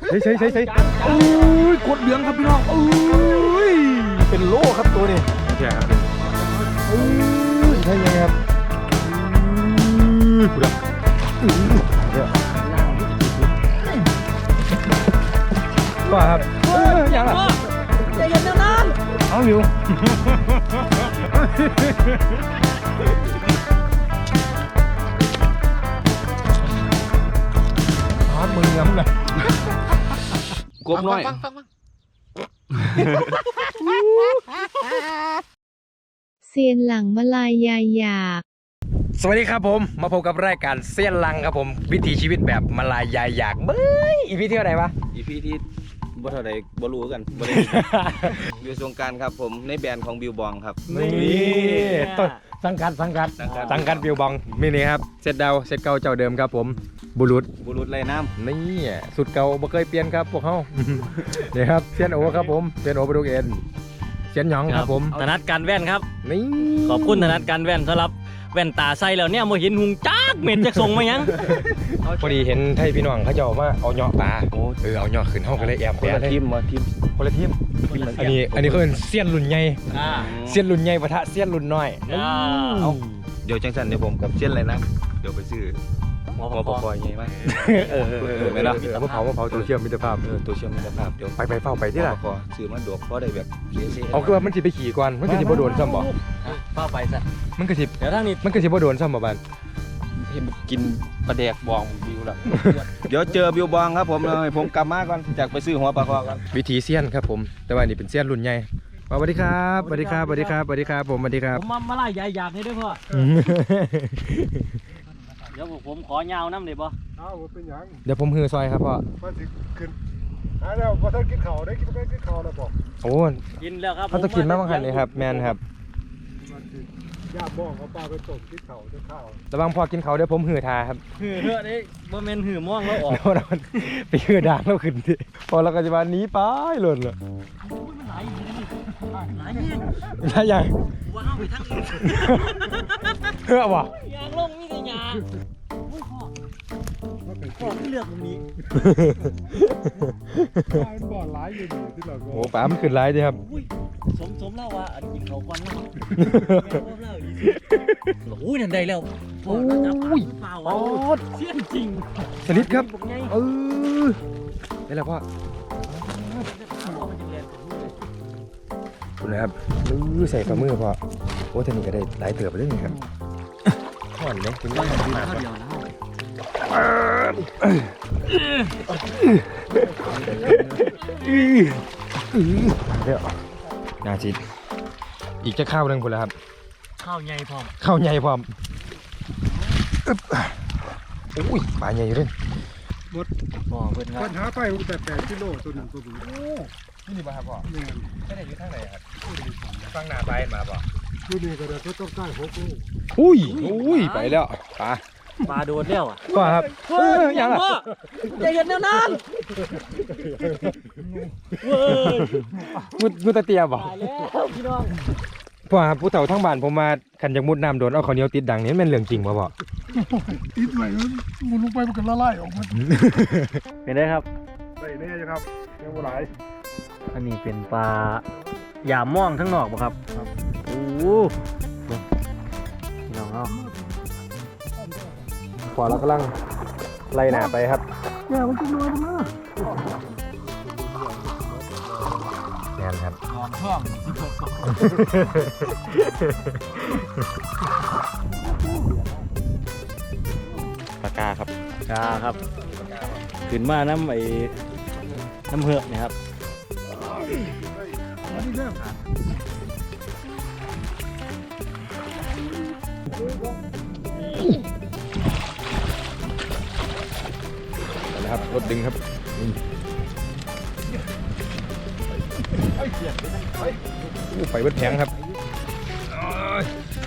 เฮ้ยเฮ้ยเฮ้ยเฮ้ยโอ้ยกดเหลืองครับพี่น้องโอ้ยเป็นโล่ครับตัวนี้ใช่ครับโอ้ยใช่ไงครับอู้ยกูดักอู้ยเดี๋ยวว่าครับเอ้ยยังอะใจเย็นนะนั้นเอาอยู่ฮาร์ดมือง้ำเลย กบน้อยเซียนหลังมาลายยายหยาบ สวัสดีครับผม มาพบกับรายการเสี้ยนลังครับผม วิถีชีวิตแบบมาลายยายอยากเบ้ยอีพีเที่ยวไหนวะ อีพีที่บ่เท่าใดบ่รู้กันบ่ได้วิวสงกรารครับผมในแบรนด์ของบิวบองครับ นี่ต้นสังกัดสังกัดสังกัดสังกัดบิวบองมินี่ครับเซตเดาเซตเก่าเจ้าเดิมครับผม บุรุษบุรุษไรน้ำนี่สุดเก่าบ่เคยเปลี่ยนครับพวกเขานี่ครับเซียนโอครับผมเซียนโอประดุกเอ็นเซียนหยองครับผมธนัดการแว่นครับนี่ขอบคุณธนัดการแว่นสำหรับแว่นตาใส่แล้วเนี่ยโมเห็นหุงจักเม็ดจะส่งมายังพอดีเห็นไทยพี่น้องเขาเจ้ามาเอาเหยาะปลาเออเอาเหยาะขึ้นห้องก็เลยแอมคแปะนละเลยทีมมาทีมคนละทีมอันนี้อันนี้เขาเป็นเซียนรุ่นใหญ่อ่าเซียนรุ่นใหญ่ปะทะเซียนรุ่นน้อยอ่าเอาเดี๋ยวจังสันเดี๋ยวผมกับเช่นไรนะเดี๋ยวไปซื้อห มอมอปปปออยไงไหมเออเออเออไม่เนาะมะเผามะเผาตัวเชื่อมมิตรภาพเออตัวเชื่อมมิตรภาพเดี๋ยวไปไปเฝ้าไปที่ไหนมอปปอซื้อมาดวกเพราะได้แบบเสียๆเอาคือว่ามันสิไปขี่ก่อนมันก็สิบ่โดนซ้ำบ่ป้าไปซะมันก็สิเดี๋ยวทางนี้มันก็สิบ่โดนซ้ำบ่บานเห็นกินปลาแดกบองบิวแล้วเดี๋ยวเจอบิวบองครับผมเลยผมกลับมาก่อนจากไปซื้อหัวปลาคอก่อนวิธีเซียนครับผมแต่ว่านี่เป็นเซียนรุ่นใหญ่สวัสดีครับสวัสดีครับสวัสดีครับสวัสดีครับผมสวัสดีครับ ผมมามาไล่ยายอยากนี่ด้วยพ่อ เดี๋ยวผมขอยาวน้ำเลยบ่อ้าวบ่เป็นหยังเดี๋ยวผมฮือซอยครับพ่อมันสิขึ้นหาแล้วบ่ทันกินข้าวได้กินบ่ได้กินข้าวแล้วบอกโอ้กินแล้วครับเขาต้องกินมากบางหันเลยครับแมนครับมันสิ ย่าบ้องเอาปลาไปต้มกินข้าวจะข้าวระวังพอกินเขาวเดี๋ยวผมฮือทาครับหือเฮ้อนี่บ่แม่นหือม่วงแล้วออกเดี๋ยวเราไปฮือด่างแล้วขึ้นดิพอเราก็จะมาหนีไปหล่นเลยหลายอยู่นี่หลายเนี่ยถ้าอย่างว้าวไปทั้งอื่นเฮ้อวะยางลงมีแต่ยางโอ้ยพ่อพ่อที่เลือกตรงนี้ปลาบ่อหลายอยู่นี่ที่เราก็โอ้ป๋ามันขึ้นไลายดิครับอุ้ยสมสมเล่าว่าอันกินเขาก่อนเล่า แม่ว่าเล่าอีสิโอ้ยนั่นได้แล้วพ่อแล้วจับปลาเปล่าโอ้อะเสี้ยนจริงสลิดครับบอกไงเออนี่แหละพ่อคุณนะครับลื้อใส่ฝ่ามือพ่อโอ้ท่านี่ก็ได้หลายเติบไปเรื่อยครับห่อนเลยคุณว่าห่อนมากข้าวครับเดียวนะเดี๋ยวนาจิตอีกจะข้าวหนึงคุณแล้วครับ ข้าวใหญ่พร้อมข้าวใหญ่พร้อมอึ๊บอุ้ยปลาใหญ่อยู่เลยพ่อเพิ่นครัปับญหาไปแต่8กิโลตัวหนึงตัวนี้นี่นี่ป่ะครับพ่อแม่นไม่ได้อยู่ทางไหนครับฟังหน้าซ้ายมาป่ะตัวนี้ก็ได้เขาต้องได้6โลอุ้ยอุ้ยไปแล้วปลาปลาโดดแล้วอะพ่อครับเออยังอะพ่อใจเย็นแนวนั้นเว้ยมุดมุดตะเตียบ่ตายแล้วพี่น้อง พ่อครับผู้เฒ่าทั้งบ้านผมมาขันจากมุดน้ำโดนเอาข้าวเหนียวติดดังนี่มันเป็นเรื่องจริงป่ะพ่อติดไว้มันลงไปมันก็ละลายออกหมดเป็นได้ครับได้แน่อยู่ครับยังบ่หลายอันนี้เป็นปลาหยามม่องทั้งนอกบ่ครับครับโอ้โหพี่น้องเอาพอเรากำลังไล่หนาไปครับแม่มันจะน้อยมันนะแน่นครับ นอนช่องสิบหกปากกาครับกาครับ ขึ้นมาน้ำไอ้น้ำเหือกเนะครับอันนี้เริ่มนะครับรถดึงครับ อู้ไปเบิดแผงครับ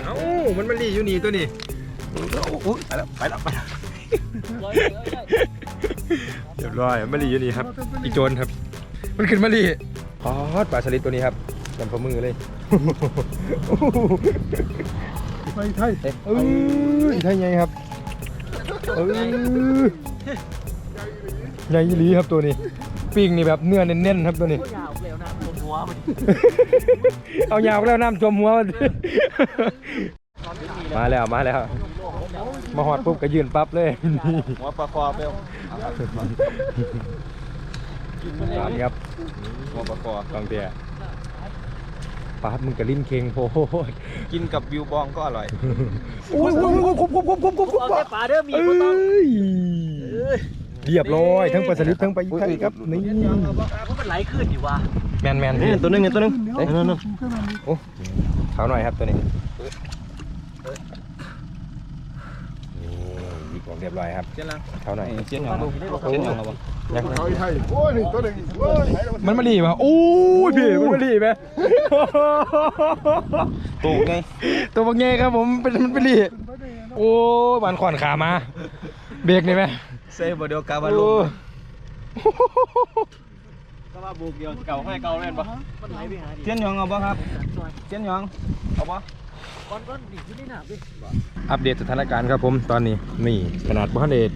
เอ้ามันมาลีอยู่นี่ตัวนี้อู้ไปแล้วไปแล้วไปแล้วเรียบร้อยมาลีอยู่นี่ครับ อีโจนครับ มันขึ้นมาลีพอดปลาสลิดตัวนี้ครับจำพอมือเลยไปไทยเอ้ยเอ้ยใช่ไงครับเอ้ยใหญ่ยี่หลีครับตัวนี้ปิ้งนี่แบบเนื้อเน้นๆครับตัวนี้ เอายาวแล้วน้ำจมหัวมันมาแล้วมาแล้ว มาหอดปุ๊บก็ยืนปั๊บเลย หัวปลาคอเปรี้ยวนี่ครับหัวปลาคอกองเตียปั๊บมึงกระลิ้นเค็งโพดกินกับวิวบองก็อร่อย โอ้ยโอ้ยโอ้ยคุบคุบคุบคุบคุบคุบเอาแต่ปลาเด้อมีเอ้บ่ต้องย เรียบร้อยทั้งปลาสลิดทั้งปลาอีไข่ครับนี่เพราะมันไหลขึ้นอยู่ว่ะแมนแมนนี่ตัวนึงนี่ตัวนึงเอ้ยนั่นโอ้ขาวหน่อยครับตัวนี้นี่ดีกว่าเรียบร้อยครับเจ้าลังขาวหน่อยเจ้าหยองเจ้าหยองเราบ่ยังเขาอีไทยโอ้ยหนึ่งตัวหนึ่งโอ้ยมันมาดีป่ะโอ้ยพี่มันมาดีไหมตูกไงตัวบางแง่ครับผมเป็นมันเป็นดีโอ้ยบานขวานขามา เบรกนี่ไหม เซ่บ่เดียวกาบาโอ้ลุก็ว่าบุกเดียวเก่าให้เก่าแม่นบ่มันไหลไปหาดิเจ้าหยองเอาบ่ครับซอยเจ้าหยองเอาบ่ก้อนก้อนดิขึ้นได้หนาดิอัปเดตสถานการณ์ครับผมตอนนี้นี่ขนาดบ้านเดช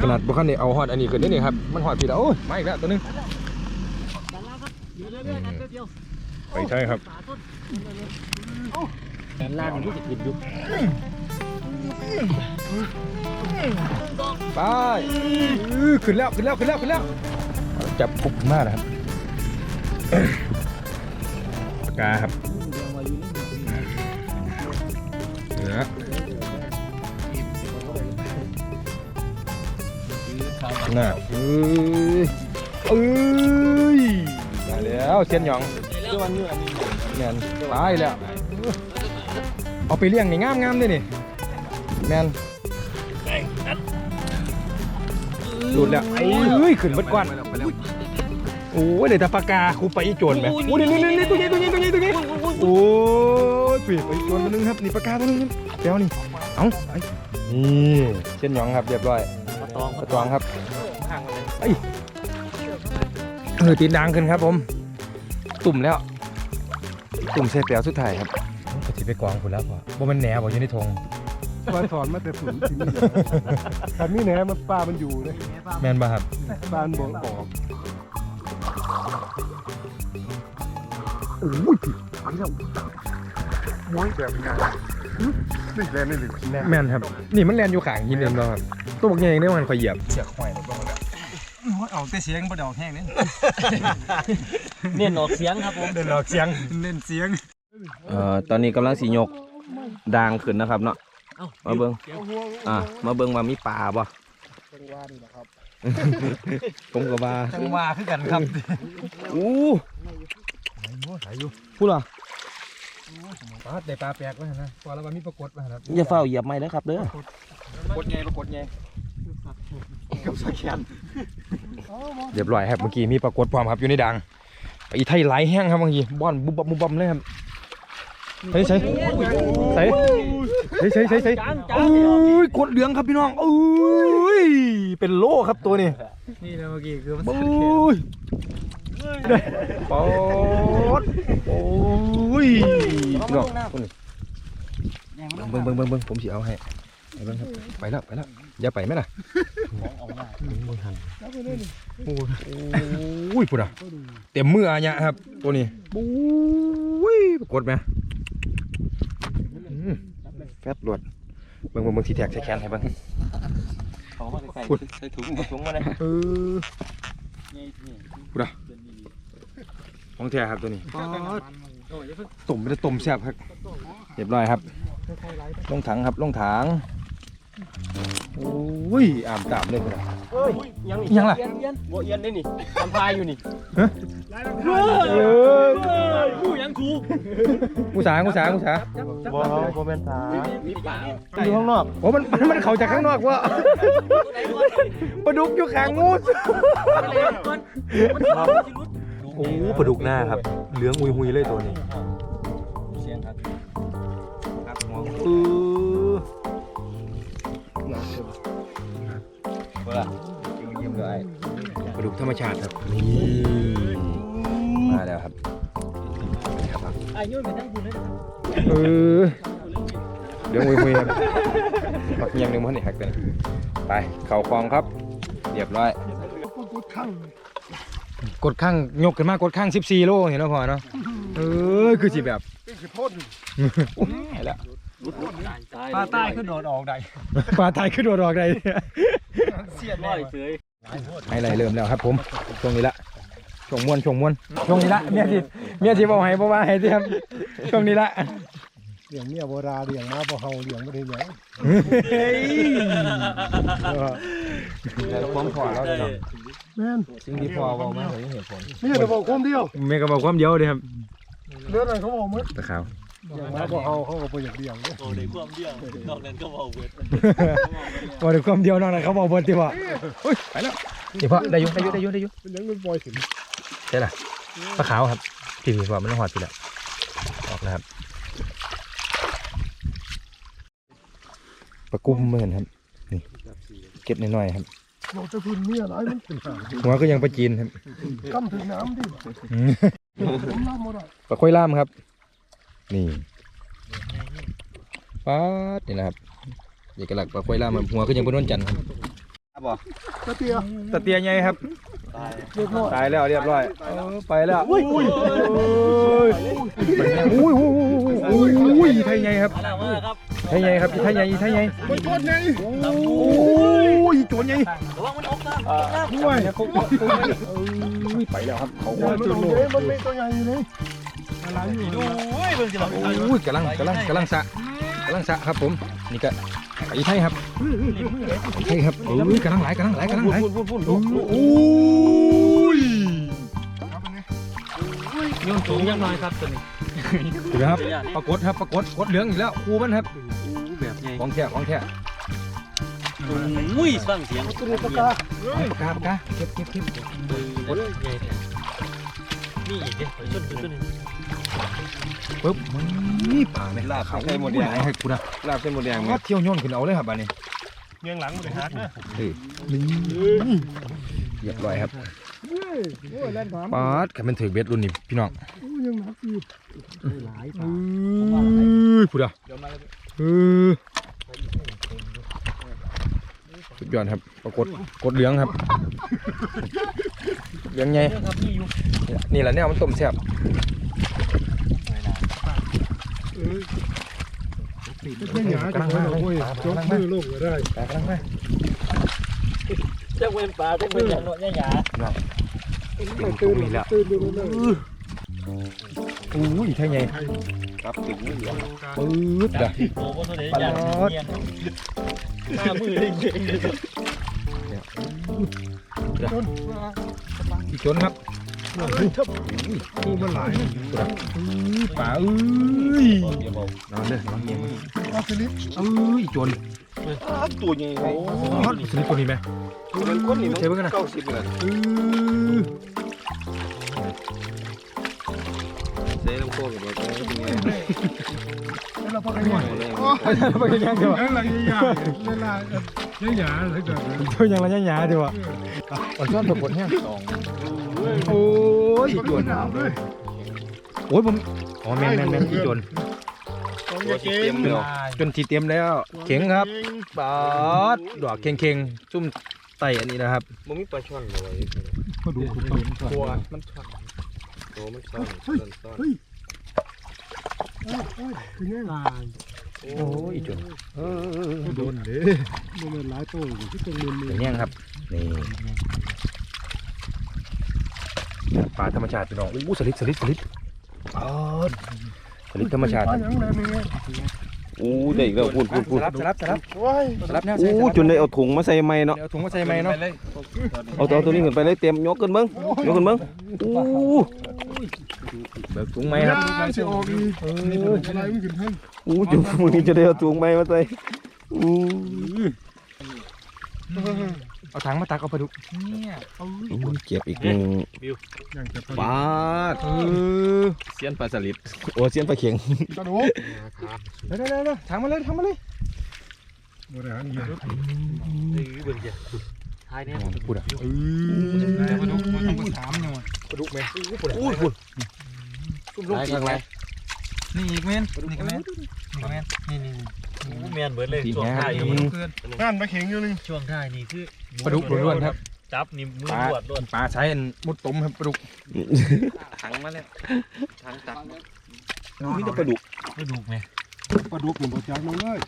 ขนาดบ้านเดชเอาฮอดอันนี้ขึ้นนี่นี่ครับมันฮอดพี่แล้วโอ้ยมาอีกแล้วตัวหนึงด้านล่างครับอยู่เรื่อยๆกันเดียวไปใช่ครับปลาต้นด้านล่างมันจะกินอยู่ ไปอื้อขึ้นแล้วขึ้นแล้วขึ้นแล้วขึ้นแล้วจับกุบมากนะครับปากกาครับเหนือหน้าเอ้ยเอ้ยมาแล้วเซียนหยองเจ้าวันนี้อันนี้แมนตายแล้ว เอาไปเลี้ยงนี่งามงามๆด้วยนี่ แมนหลุดแล้วเอ้ยขึ้นเบดกวนโอ้ยเลยแต่ปากกาครูไปอีโจรไหมโอ้ยนี่นี่นี่ตัวนี้ตัวนี้ตัวนี้ตัวนี้โอ้ยปีไปอีโจรตัวนึงครับนี่ปากกาตัวนึงครับเดี๋ยวนี่เอ้าไอ้นี่เช่นหยองครับเรียบร้อยปลาตองกระตวงครับไอ้ยเออตีนดังขึ้นครับผม ตุ่มแล้ว ตุ่มเสร็จแล้วสุดท้ายครับก็สิไปกองคุณแล้วพ่อว่ามันแหนบ่อยู่ในธง มาสอนมาแต่ฝืนที่นี่แต่นี่แหนมันปลามันอยู่เลยแมนบ่ครับปลามันบอกออกโอ้ยอันนี้ม้วนแบบงานนี่แหละนี่หรือแน่แมนครับ นี่มันแลนอยู่ข้างหินเองเนาะครับตัวบักใหญ่เองได้มันคอยเหยียบเสียควายเลยบ่ครับเอาแต่เสียงบ่ดอกแห้งนี่เนี่ยออกเสียงครับผมเดินออกเสียงเล่นเสียงเอ่อตอนนี้กำลังสิยกด่างขึ้นนะครับเนาะ มาเบิ่งอะมาเบิ่งว่ามีปลาบ่จังหวะนี่แหละครับผมก็ว่าจังหวะคือกันครับอู้หายอยู่พูดเหรอปลาแต่ปลาแปลกไว้นะพอแล้วมันมีปรากฏมาครับอย่าเฝ้าเหยียบไม้นะครับเด้อกดไงปรากฏไงกับสแกนเรียบร้อยครับเมื่อกี้มีปรากฏความครับอยู่ในดังอีไทยไหลแห้งครับเมื่อกี้บ้อนบุบบับบุบบับเลยครับ ใส่ใส่ใส่ใส่ใส่ใส่ใส่โอ้ยกดเหลืองครับพี่น้องโอ้ยเป็นโลครับตัวนี้นี่นะเมื่อกี้คือมันโอ้ยปอดโอ้ยพี่น้องคนนี้เบิ่งเบิ่งเบิ่งเบิ่งผมสิเอาให้ไปเบิ่งครับไปแล้วไปแล้วอย่าไปไหมล่ะโอ้ยพุ่นอะเต็มมืออะเนี่ยครับ ตัวนี้โอ้ยกดไหม แฟบหลวดเบิ่งเบิ่งเบิ่งทีแท็กใช้แขนให้เบิ่งเขามาใส่พูดใส่ถุงถุงมาเลยเออพุ่นอะของแท้ครับตัวนี้ต้มไม่ได้ต้มแซ่บครับเรียบร้อยครับ ลงถังครับลงถัง โอ้ยอ่ามตามเลยพุ่นอะเฮ้ยยังยังล่ะเอียนเอียนบัวเอียนได้นี่ทำพายอยู่นี่เออกูยังกูกูสากูสากูสาบ่บ่แม่นปลามีป่าอยู่ข้างนอกโอ้มันมันมันเขาจากข้างนอกวะปลาดุกอยู่ข้างงูสโอ้ปลาดุกหน้าครับ เหลืองอุยหุยเลยตัวนี้เสียงครับครับหัวเออ กธรรมชาติครับนี่มาแล้วครับอายุเป็นทั้งคุณเลยเออเหลืองอุยหุยครับปักเงียงหนึ่งมันนี่หักตัวนี้ไปเข่าคลองครับเรียบร้อยข้างกดข้างยกขึ้นมากดข้าง 14 โลเห็นแล้วพอเนาะเออคือสิแบบเป็นสิพ่นเห็นแล้วปลาใต้ขึ้นโดดออกได้ปลาไทยขึ้นโดดออกได้เสียดร้อยเสย ให้ไรเริ่มแล้วครับ ผมช่วงนี้ละช่วงมวนช่วงมวนช่วงนี้ละเมียสิเมียสิบอกให้บอกว่าให้สิครับช่วงนี้ละเลี้ยงเมียโบราณเลี้ยงมาบ่เฮาเลี้ยงบ่ได้หยังเฮ้ยความพอแล้วเนาะแม่นสิ่งที่พอบอกมาเลยเหตุผลเมียแต่บอกความเดียวเมียก็บอกความเดียวเลยครับเรื่องอะไรเขาบอกหมดตะขาว เลี้ยงมาบ่เฮาเขาก็บ่อยากเลี้ยงเด้อโอ้ได้ความเดียวนอกนั้นก็เบาเบิดว่าแต่ความเดียวนอกนั้นเขาบอกบนที่ว่าเฮ้ยไปแล้วนี่พ่อได้อยุ่ได้อยุ่ได้อยุ่ได้อยุ่เป็นหยังมันปล่อยสินใช่ล่ะปลาขาวครับพี่พี่ว่ามันต้องหอดพี่แล้วออกแล้วครับปลากุ้มเหมือนครับนี่เก็บน้อยๆครับบอกจะพื้นเมียหลายมันเป็นหางหัวก็ยังปลาจีนครับกำถึงน้ำดิผมรับบ่ได้ปลาค่อยล่ามครับ นี่ป๊าดนี่แหละครับเอกลักษณ์ปลาค่อยล่ามครับหัวก็ยังเป็นนวลจันทร์ครับครับบ่ตะเตียตะเตียใหญ่ครับเรียบร้อยตายแล้วเรียบร้อยเออไปแล้วอุ้ยอุ้ยอุ้ยอุ้ยอุ้ยไทยใหญ่ครับมาแล้วมาครับไทยใหญ่ครับไทยใหญ่ไทยใหญ่มันโคตรไงโอ้ยโจรใหญ่ระวังมันออกน้ำด้วยอุ้ยไปแล้วครับเขาอย่ามันเอาเด้มันไม่ตัวใหญ่อยู่ นี่อะไรอยู่โอ้ยเบิ่งจะมาโอ้ยกำลังกำลังกำลังสะกำลังสะครับผมนี่ก็ไอ้ไทยครับไอ้ไทยครับโอ้ยกำลังไหลกำลังไหลกำลังไหลโอ้ยโยนสูงยังน้อยครับตัวนี้ดูนะครับปรากฏครับปรากฏกดเหลืองอีกแล้วครูมันครับแบบใหญ่ของแท้ของแท้อุ้ยฟังเสียงตัวนี้ปากกาปากกาปากกาเก็บเก็บเก็บโอ้ยใหญ่นี่อีกเด้ชนตัวนึง ปึ๊บมันนี่ป่าไหมลาบใส่หมดแดง ให้กูนะลาบใส่หมดแดงว่าเที่ยวโย่นขึ้นเอาเลยครับอันนี้เงี้ยงหลังบ่ได้ฮักนะเฮ้ยเรียบร้อยครับเฮ้ยโอ้ยแล่นถามปาดขันเป็นถือเบ็ดรุ่นนี้พี่น้องโอ้ยยังหนักอยู่เอ้ยพูดอะเออสุดยอดครับปรากฏกดเหลืองครับเหลืองไงครับนี่อยู่นี่แหละเนี่ยมันต้มแซ่บ ไม่หยาจะไว้เราเว้ยจกมือลงก็ได้แต่กำลังไปจะเว้นปลาจะเว้นอย่างน้อยหยาตื่นตื่นดูเลยอุ้ยใช่ไงครับถึงนี่เหลือปื๊ดอะโอ้โหตัวนี้อย่างเนียนห้ามือเองเองเลยอีกจนครับ กูมันหลายป่าเอ้ยนอนเลยนอนเงียบอาสลิปเอ้ยจนตัวใหญ่ไหมฮอตสลิปตัวนี้ไหมตัวนั้นคนนี่มันใช่เบิ่งกันนะเก้าสิบเลยเออใส่น้ำโค้กกับแบบนี้เป็นไงแล้ว เราพักกันหน่อยไปทำไปยังเดียวแล้วหลังยาวเวลาเนี่ยหยาถ้าเกิดตัวยังระยะหยาดีวะอ่อนซ้อนผลแห้งสองโอ้ยอีกจนหนาวด้วยโอ้ยผมอ๋อแมนแมนแมนอีกจนทีเต็มเลยจนทีเต็มแล้วเข็งครับปาดดอกเข่งเข่งๆซุ่มไตอันนี้นะครับมันมีปลาช่อนเลยก็ดูคุณเป็นตัวมันช่อนโอ้มันช่อนช่อน คือเนี่ยลายโอ้ยอีกจนเออโดนเด้มันเป็นหลายตัวอยู่ที่ตรงมืออย่างนี้ครับนี่ปลาธรรมชาติพี่น้องอู้สลิดสลิดสลิดปาดสลิดธรรมชาติอู้ได้อีกแล้วพูดพูดพูดสลับสลับสลับว้ยสลับแนวอู้จุนได้เอาถุงมาใส่ไม้เนาะเดี๋ยวถุงมาใส่ไหมเนาะเอาตัวเอาตัวนี้ขึ้นไปเลยเต็มยกขึ้นเบิ้งยกขึ้นเบิ้งอู้ เบิกถุงไหมครับสิออกอีนี่เป็นอะไรไม่ขึ้นท่านอู้จุดมือนี้จะได้เอาถุงไม้มาใส่อู้เอาถังมาตักเอาปลาดุกอู้เก็บอีกหนึ่งอย่างจะปลาดเออเสียนปลาสลิดโอ้เสียนปลาเข็งกระดูกเดี๋ยวเดี๋ยวเดี๋ยวถังมาเลยถังมาเลยบริหารเยอะเบิ่งจ้ะท้ายเนี่ยพูดอะกระดูกมันต้องถามหน่อยปลาดุก ไหมพูดอะอู้พูดไรข้างไรนี่อีกแม่นนี่ก็แม่นนี่ก็แม่นนี่นี่แม่นเบิดเลยสีช่วงแห้ท้ายงนี่งานไปเข่งอยู่นี่ช่วงท้ายนี่คือปลาดุกล้วนๆครับ จับนี่มือปลาบวดด้วยปลาใช้อันมุดต้มครับปลาดุกถังมาแล้วถังตักมีแต่ปลาดุกไม่ดูไหมปลาดุกเป็นปลาจับน้องเลย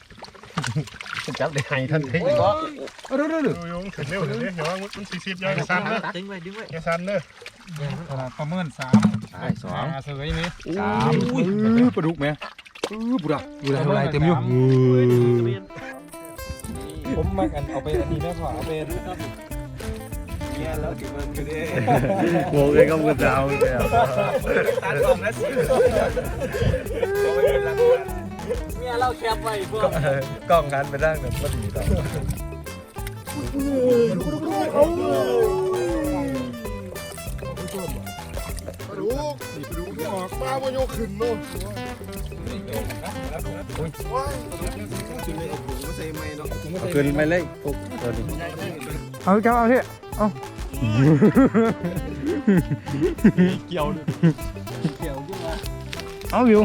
จับได้ไงท่านพี่เอาเด้อเด้อเด้อโยงขึ้นเร็วเดี๋ยวนี้เดี๋ยวว่ามันสี่สิบยายสันเด้อดึงไว้ดึงไว้ยายสันเด้อขนาดประเมินสามใช่สองปลาเสยนี่สามอุ้ยปลาดุกไหมอื้อบุระบุระอะไรเต็มอยู่ผมมากันเอาไปอันนี้แม่พ่อเอาไปเนี่ยแล้วถึงมันคือเด้โง่เลยก็มือเท้าเลยตัดกล่องแล้วสิ เนี่ยเราแคปไว้พวกกล้องกันไปด้านหนึ่งก็ดีต่อปลาดุกนี่ปลาดุกที่ออกปลาโมโยขึ้นโน่นขึ้นไปเลยปุ๊บตัวนี้เอาเจ้าเอาที่เอาเกี่ยวเอาอยู่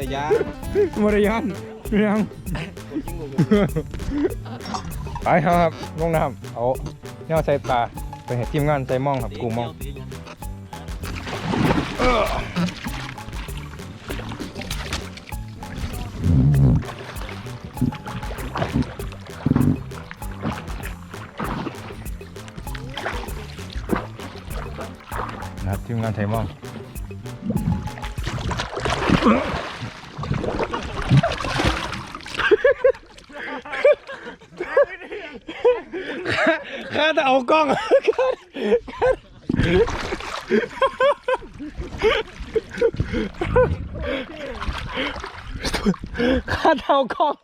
ระยะมารยาทยังไปครับลงน้ำเอาเนี่ยใส่ปลาไปเห็ดทีมงานใส่ม่องครับกูม่อง งานใส่หม่องข้าจะเอากล้องข้าจะเอากล้อง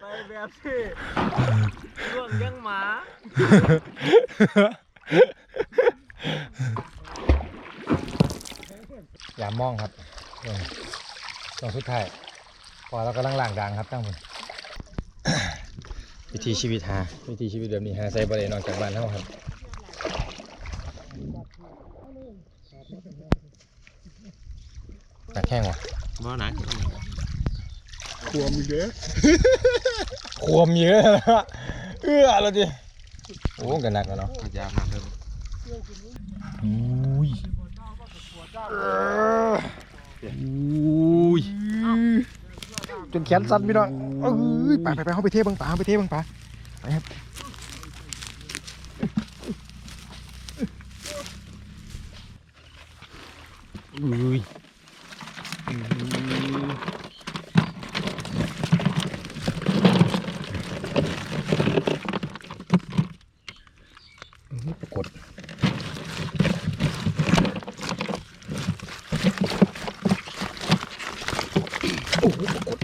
ไปแบบที่ช่วงยังหมา อย่ามองครับเออตรง สุดท้ายพอเรากำลังล่างดังครับตั้งบนวิธีชีวิตหาวิธีชีวิตแบบนี้หาใส่บริเวณนอกจากบ้านเท่าครับหนักแข้งวะบ่หนักขวมอีกเด้อควมเยอะเอื้อแล้วดิโอ้กันหนักแล้วเนาะยาวมากเลยอุ้ย อุ้ยจนแขนสั่นพี่น้องเอ้ยไปไปไปเขาไปเทบังปลาเขาไปเทบังปลาไปครับอุ้ยปรากฏ โอ้โหปรากฏ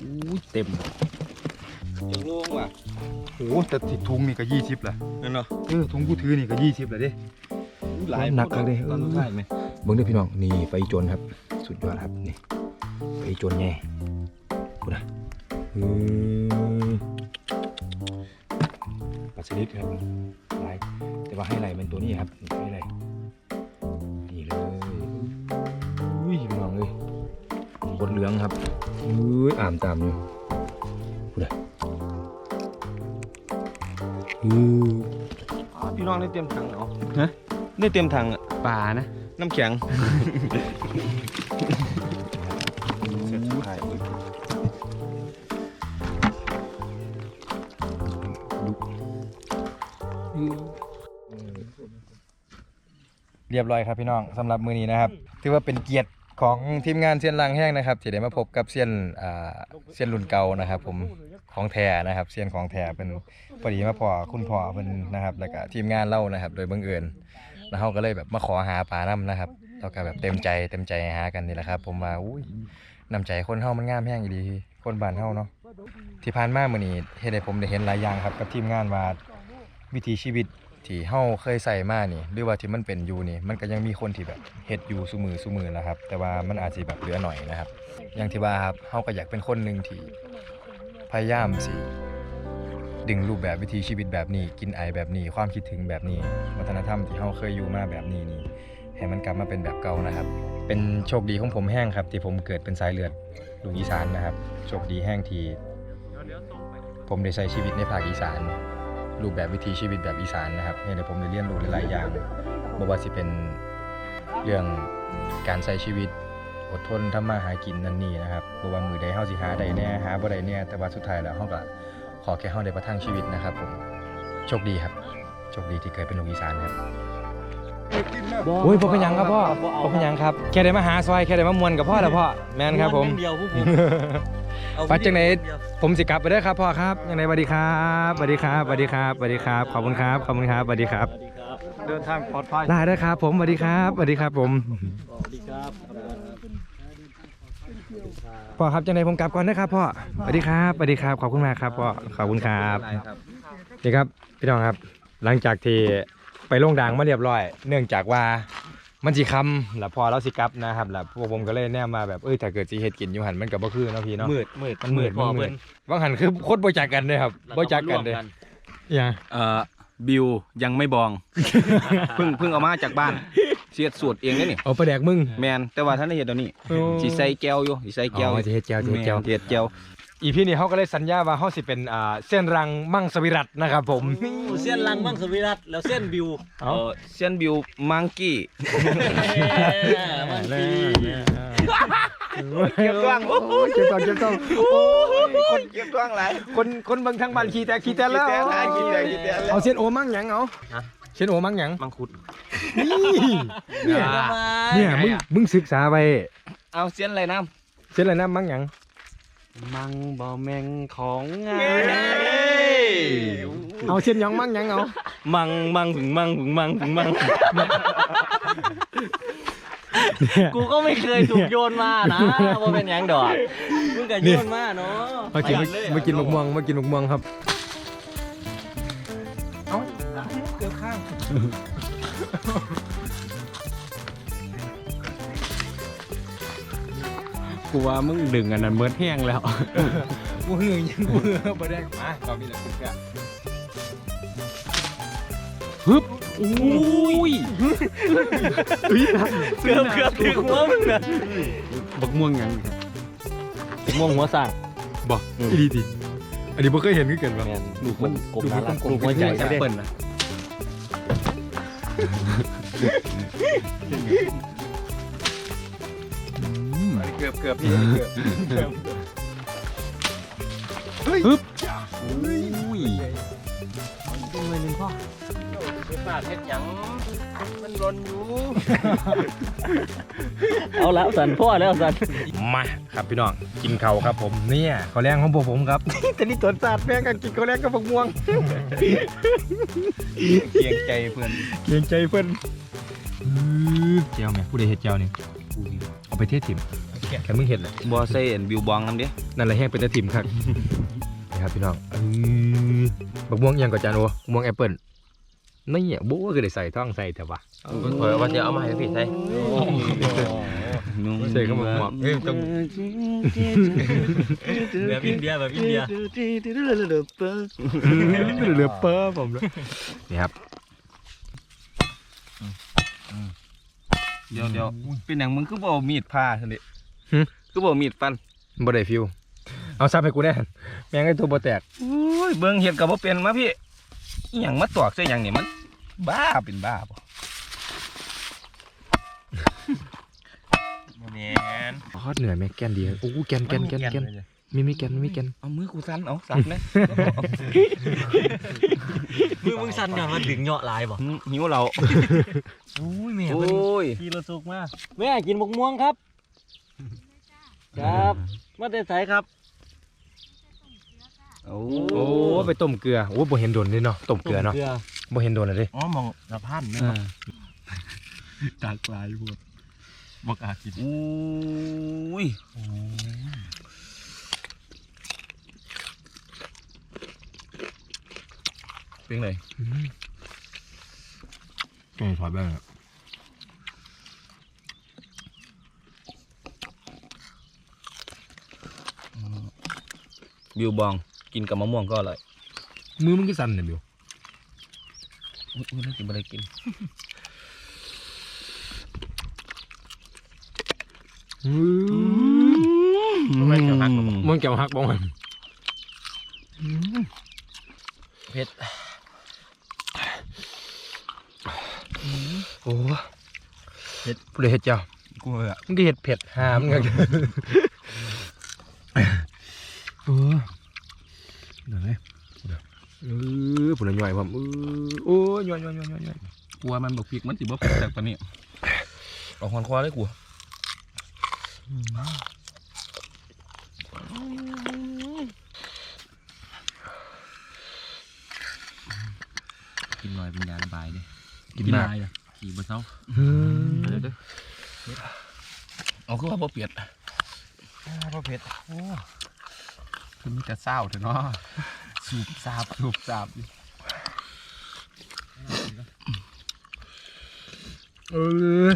อุ้ยเต็มจังลูกว่ะโอ้แต่ที่ถุงนี่ก็ยี่สิบละนั่นเนาะเออถุงกูถือนี่ก็ยี่สิบละเด้หลายหนักเลยตอนสุดท้ายไหมเบิ้งเด้อพี่น้องนี่ไฟโจรครับ สุดยอดครับนี่ไฟโจรแง่พูดนะอืมป ลาสลิดครับลายแต่ว่าให้ไหลเป็นตัวนี้ครับนี่ให้ไหลนี่เลยอุ้ยพี่น้องเลยบนเหลืองครับอุ้ยอ่ามตามอยู่พูดนะอือพี่น้องได้เตรียมถังเนาะฮะได้เตรียมถังอะปลานะ น้ำแข็ง เรียบร้อยครับพี่น้องสำหรับมือนี้นะครับถือว่าเป็นเกียรติของทีมงานเซียนลังแห้งนะครับที่ได้มาพบกับเซียนเซียนรุ่นเก่านะครับ ผมของแท้นะครับเซียนของแท้เป็นพอดีมาพอคุณพ่อเป็นนะครับแล้วก็ทีมงานเล่านะครับ โดยบังเอิญแล้วเขาก็เลยแบบมาขอหาปลาน้ำนะครับแล้วก็แบบเต็มใจเต็มใจหากันนี่แหละครับ ผมว่าอุ้ยน้ำใจคนเฮามันงามแห้งอีดีคนบ้านเฮาเนาะที่ผ่านมามื้อนี้เฮ็ดให้ผมได้เห็นหลายอย่างครับ กับทีมงานว่าวิถีชีวิต ที่เฮาเคยใส่มานี่หรือว่าที่มันเป็นอยู่นี่ มันก็ยังมีคนที่แบบเฮ็ดอยู่ซุมือซุมือแล้วครับ แต่ว่ามันอาจสิแบบเหลือหน่อยนะครับ อย่างที่ว่าครับเฮาก็อยากเป็นคนหนึ่งที่พยายามสิดึงรูปแบบวิถีชีวิตแบบนี้ กินไอแบบนี้ ความคิดถึงแบบนี้ วัฒนธรรมที่เฮาเคยอยู่มาแบบนี้นี่ให้มันกลับมาเป็นแบบเก่านะครับ เป็นโชคดีของผมแห้งครับ ที่ผมเกิดเป็นสายเลือดลูกอีสานนะครับ โชคดีแห้งที่ผมได้ใช้ชีวิตในภาคอีสาน รูปแบบวิถีชีวิตแบบอีสานนะครับให้ได้ผมได้เรียนรู้หลายๆอย่างบ่ว่าสิเป็นเรื่องการใช้ชีวิตอดทนทำมาหากินนั่นนี่นะครับบ่ว่ามือใดเฮาสิหาใดแน่หาบ่ได้แน่แต่ว่าสุดท้ายแล้วเฮาก็ขอแค่เฮาได้ประทังชีวิตนะครับผมโชคดีครับโชคดีที่เกิดเป็นลูกอีสานครับโอ้ยบ่เป็นหยังครับพ่อบ่เป็นหยังครับแค่ได้มาหาซอยแค่ได้มามวนกับพ่อแล้วพ่อแม่นครับผมเดียวผู้ผม ฟัดจังไหนผมสิกลับไปเด้อครับพ่อครับยังไงสวัสดีครับสวัสดีครับสวัสดีครับสวัสดีครับขอบคุณครับขอบคุณครับสวัสดีครับเดินทางปลอดภัยได้ได้ครับ ผมสวัสดีครับสวัสดีครับผมสวัสดีครับพ่อครับจังไดผมกลับก่อนนะครับพ่อสวัสดีครับสวัสดีครับขอบคุณมากครับพ่อขอบคุณครับนี่ครับพี่น้องครับ หลังจากที่ไปลงดังมาเรียบร้อย เนื่องจากว่า มันสิคำแล้วพอเราสิกลับนะครับแล้วพวกผมก็เลยแนมมาแบบเอ้ยถ้าเกิดสิเฮ็ดกินอยู่หันมันก็บ่คือเนาะพี่เนาะ มืดมืดมันมืดพอมันมืเพิ่ดนว่างหันคือโคตรบ่จักกันเลยครับบ่จักกันเลยอย่าเอ่อบิวยังไม่บองเพิ่งเพิ่งเอามาจากบ้านเสียดสูตรเองนี่นี่เอาไปแดกมึงแมนแต่ว่าท่านได้เห็นตอนนี้สีใส่แก้วอยู่สีใส่แก้วอ๋อสิเฮ็ดแก้วสิเฮ็ดแก้วม่นเฮ็ดแก้ว อีพี่นี่เขาก็เลยสัญญาว่าเขาสิเป็นอ่าเส้นรังมั่งสวิรัตนะครับผม เส้นลังมั่งสวิรัตแล้วเส้นบิวเอาเออเซียนบิวมังกี้มันแน่ดีเก็บกล้องโอ้โหเก็บต้องเก็บต้องคนเก็บกล้องหลายคนคนเบางทางบ้านขี่แต่ขี่แต่แล้วขี่แต่แล้วขี่แต่ขี่แต่แล้วเอาเส้นโอมั่งหยังเอาเส้นโอมั่งหยังมังคุดนี่เนี่ยทำไมเนี่ยมึงมึงศึกษาไปเอาเซียนอะไรน้เส้นอะไรนะมั่งหยังำ มังบ่แมงของงาเอาเส้นหยังมั่งหยังเอามังมังถึงมังถึงมังถึงมัง กูก็ไม่เคยถูกโยนมานะว่าเป็นหยังดอกมึงก็โยนมาเนาะมากินมากินมะม่วงมากินมะม่วงครับเอาเกือบข้าง กูว่ามึงดึงอันนั้นเมิดแห้งแล้ว กูหือยังกูหือบ่ได้มาเรามีแต่ศึกษาอุ้ยเกือบเกือบถึงหัวมึงนะบักม่วงหยังม่วงหัวสั่งบอกอีดีดิอันนี้บ่เคยเห็นคือกันป่ะลูกมันกลมน่ารักลูลูกกมัหันวใจกลมจะเปิ้ลนะเกือบเกือบพี่เกือบบาดเฮ็ดหยังมันรนอยู่ เอาแล้วสันพ่อแล้วสันมาครับพี่น้องกินเขาวครับผมเนี่ยเขาวแรงของพวกผมครับแต่นี่ตัวศาสตร์แม่งกันกินเขาวแรงกับพวกม่วงเกียงใจเพื่อนเกรงใจเพิ่นอื้อเจียวแม่ผู้ใดเฮ็ดเจียวนี่เอาไปเทศถิ่ม แค่มึงเห็ดเลยบอใส่เอ็นบิวบองน้ำเด้นั่นแหละแห้งเป็นตะถิ่มครับนี่ครับพี่น้องอื้อบักม่วงอิหยังกับจานโอบักม่วงแอปเปิ้ลนี่อะบุ๊ก็ได้ใส่ท่องใส่แต่ว่าเพิ่นเผยว่าจะเอามาให้พี่ใส่ใส่ก็บักม่วงเอ้ยต้องแบบอินเดียแบบอินเดียเหลือเปอร์ผมเลยนี่ครับเดี๋ยวเดี๋ยวเป็นอย่างมึงคือบ่เอามีดผ่าซั่นดิ คือบ่เอามีดฟันบ่ได้ฟิว เอาซับให้กูแน่แม่งไอ้ตัวบ่แตกอุ้ยเบิ่งเห็ดก็บ่เป็นมาพี่อีหยังมาตอกใส่หยังนี่มัน บ้าเป็นบ้าบ่แม่นฮอดเหนื่อยไหมแกนดีครับโอ้แกนแกนแกนแกนมีมีแกนมีแกนเอามือกูสั่นเอาสั่นนะมือมึงสั่นก่อนมาดึงเหาะลายบ่หิวเราอุ้ยแม่โอเพิ่น้ยขี่รถสุกมาแม่กินบกม่วงครับ ครับมาแต่ไสครับ โอ้โอ้ไปต้มเกลือโอ้บ่เห็นโดนเลยเนาะต้มเกลือเนาะบ่เห็นโดนเลยดิอ๋อมองสะพานเนี่ยตากลายพวกบักอากินอุ้ยเป็นไงใช่ถอดแว่น บิวบองกินกับมะม่วงก็อร่อยมือมึงก็สั่นเนี่ยบิวอุ้ยอุ้ยน่ากินอะไรกินมันแก้วหักมันแก้วหักบ้องมันเผ็ดโอ้เห็ดผู้ใดเห็ดเจ้ากูเลยอะมันก็เห็ดเผ็ดหามกันเออเดี๋ยวนะเอ อผู้ใดย่อยผมเออโอ้ยย่อยย่อยย่อยย่อยย่อยกลัวมันบอกพริกมันสิบ่เผ็ดจากปานนี้เอาควันคอเลยกูกินหน่อยเป็นยาระบายดิกินมากอะขี่บนเสาอืมเดี๋ยวเด้อเอาคือว่าบ่เปียดพ่อเผ็ดคือมีแต่เศร้าเถอะเนาะสูบซาบสูบซาบดิ เออ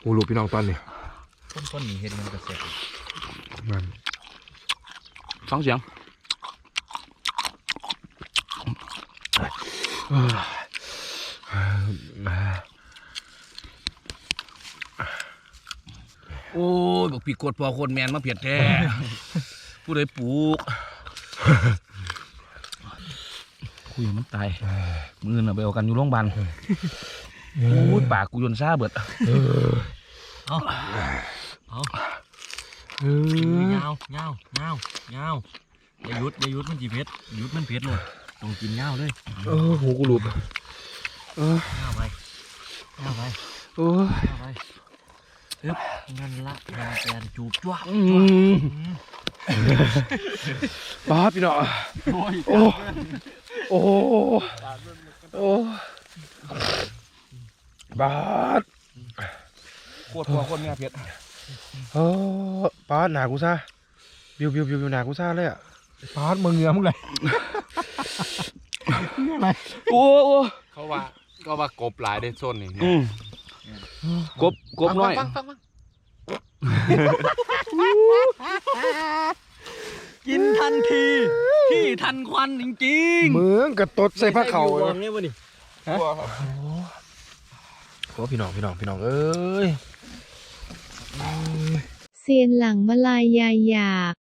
โอ้ลูกพี่น้องตอนนี้ต้นๆนี่เฮ็ดมันก็เสร็จมันฟังเสียงโอ้ยบอกปีกดพอคนแมนมาเพียดแท้ผู้ใดปลูก คุยมันตายมือน่ะไปเอากันอยู่โรงพยาบาลโอ้ยปากกูยนซ่าเบิดเอาเอาเออเงาเงาเงาเงาอย่าหยุดอย่าหยุดมันจีเพชรหยุดมันเพชรเลยต้องกินเงาเลยเออหูกูหลุดเออเงาไปเงาไปโอ้ยเงาไปฮึบนั่นละแอนแอนจูบจ้วอืมป้าดพี่น้องโอ้ โอ้โอ้บาดโคตรพอคนแม่เพียดเออป้าดหนากูซ่าบิวบิวบิวบิวหนากูซ่าเลยอะป้าดมึงเหงือมึงเลยโอ้โอ้เขาว่าก็ว่ากบหลายได้ส้นนี่อืมกบกบน้อย กินทันทีที่ทันควันจริงมึงกระตดๆใส่ผ้าเข่าไม่เลใช่บิวบอยงเนี่ยวะนี่โอ้พี่น้องพี่น้องพี่น้องเอ้ย เซียนหลังมาลายยายหยาบ